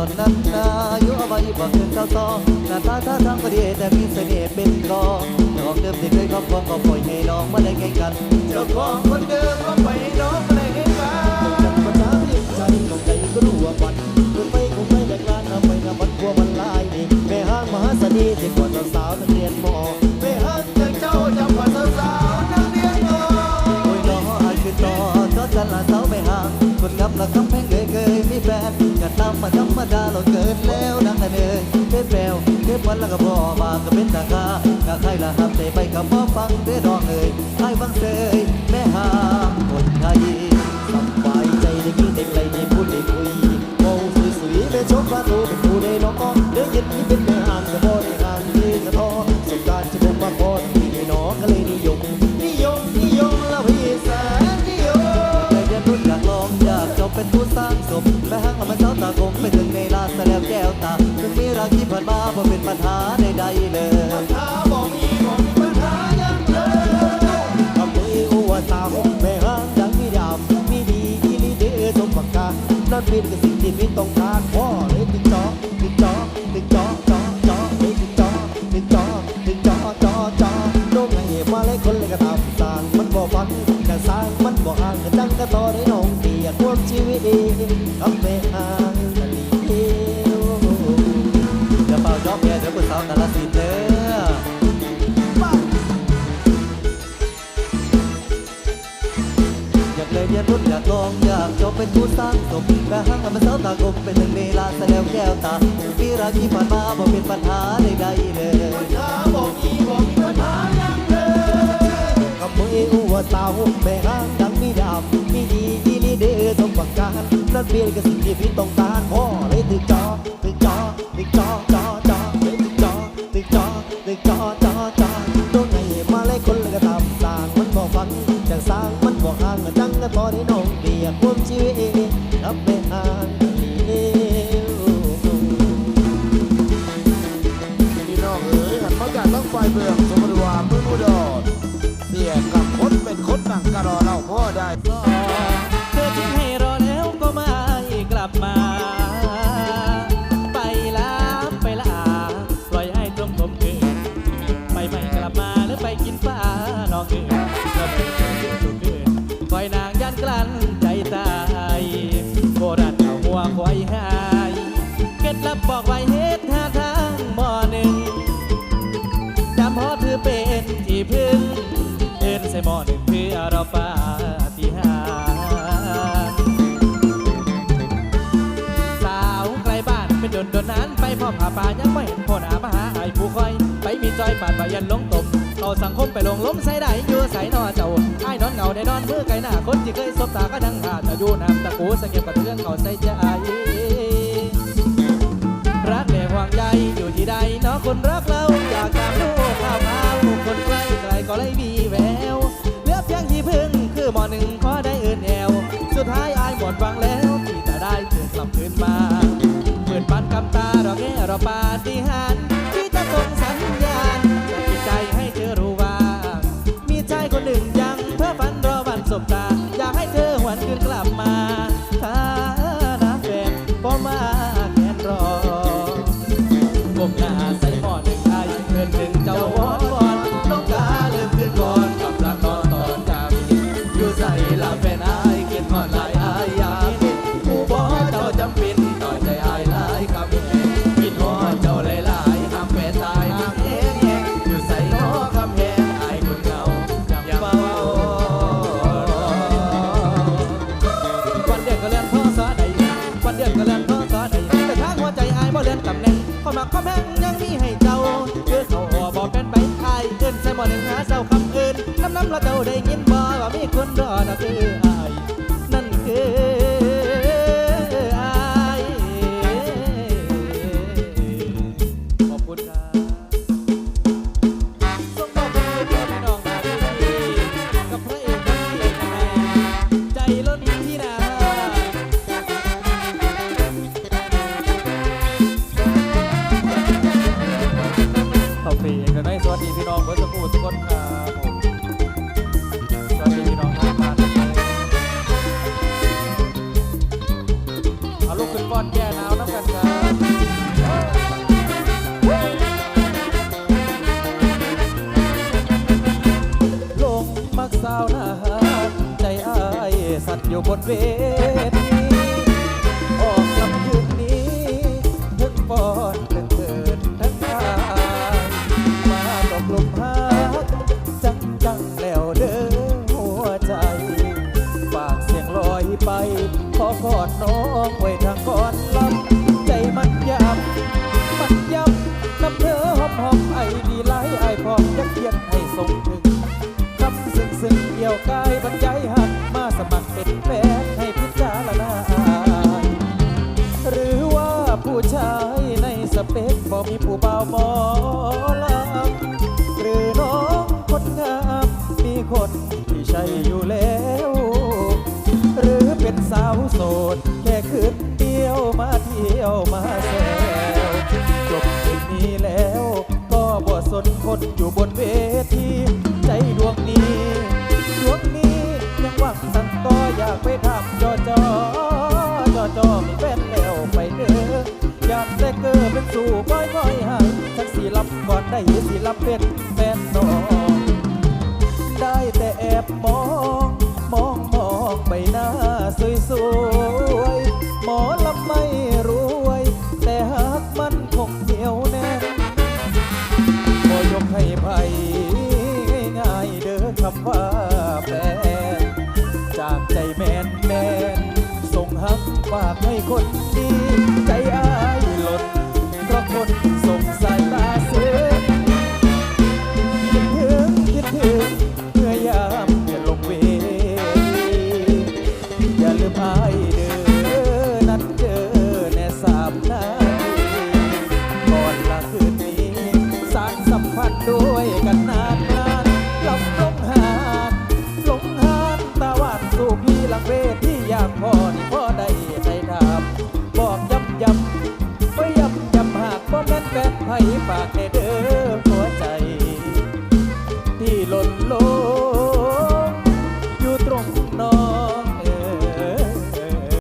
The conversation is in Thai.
นนนั้นนาอยุเอาไว้บ่เกินเก้าซองหน้าตาท่าทางก็ดีแต่มีเสน่ห์เป็นรองเจ้าของเดิมที่เคยครอบครองก็ปล่อยให้น้องมาได้แข่งกันเจ้าของคนเดิมก็ไป ยเคยมีแฟนก็ตามมาธรรมดาเราเกิดแล้วนักเนยเด็ดแปวเทปวันแล้วก็พอมาก็เป็นตาคาก็ใครละหับใจไปกับพ่อฟังเด้อน้องเอ้ยไอ้ฟังเซยแม่หางคนไทยสบายใจได้กินได้ไกลได้พูดได้คุยมองสวยๆแม่ชมฟ้าตูเป็นผู้ได้น้องก็เด้อเย็นนี้เป็นแม่หางก็บ่ เป็นผู้สร้างสมแม่ห้างละมันเจ้าตาคงไปถึงในลานแล้วแก้วตาถึงมีรักที่ผ่านมาบ่เป็นปัญหาใดๆเลยถ้าบอกมีบอกมีปัญหายังเลยคำมืออุวตาหงแม่ห้างดังมีดามมีดีอีลีเดอสมบักกานั่นเป็นกับสิ่งที่มีต้องการพ่อเลยติดจอติดจอติดจอจอจอเลยติดจอติดจอติดจอจอจอโน้มไงมาเลยคนเลยก็ทำสร้างมันบ่ฟังแต่สร้าง นอยากลองอยากจบเป็นผู้สร้างสมแม่ห้างมันเสาตากลมเป็นหนึ่งในลาสแล้วแก้วตาปีราที่ผ่านมาบอกเป็นปัญหาใดๆเลยถ้าบอกมีบอกมีปัญหายังเลยกับมืออุวตาแม่ห้างดังมีดาบมีดีที่ลีเดอต้องประการนั่นเปลี่ยนกับสิ่งที่พี่ต้องการพ่อเลย สร้างมันบ่ห่างกันจังแต่อได้น้องเบียกความชีวิตรับไม่ห่างเดียพี่น้องเอ๋ยหันมาจากต้องไฟเบืองสมรวาเมืองอุดรเสียกับคนเป็นคนหนังกะรอเราพ่อได้ เพื่อเราปาฏิหาริย์สาวไกลบ้านเป็นดนดนนั้นไปพ่อผาป่ายังไม่เห็นพ่อหามาหาไอ้ผู้คอย ไปมีจอยปาดว่ายันลงตมเอสังคมไปลงล้มใส่ได้อยู่ใส่นอเจ้าไอ้นอนเงาได้นอนมือไก่หน้าคนที่เคยสบตาก็ดังหาจะอยู่น้ำตะกูสะเก็บกับเรื่องเขาใส่ใจรักและห่วงใยอยู่ที่ใดเนาะคนรักเราอยากตามลูกข้าวขาวคนใกล้ไกล บ่หมอหนึ่งหาเจ้า ตรีเอกนัยสวัสดีพี่น้องเบิร์สพูทุกคนครับผมสวัสดีพี่น้องทุกท่านเอาลูกขึ้นปอนแก่หนาวน้ำกันคลงมักสาวนานใจอายสัตว์อยู่บนเว Hey. นคนอยู่บนเวที ใจดวงนี้ ดวงนี้ยังหวังสั่งต่ออยากไปทำจอจอจอจอมีแฟนแล้วไปเด้ออยากแต่เกิดเป็นสู่ค่อยค่อยหายสักสีลับก่อนได้สีลับเป็น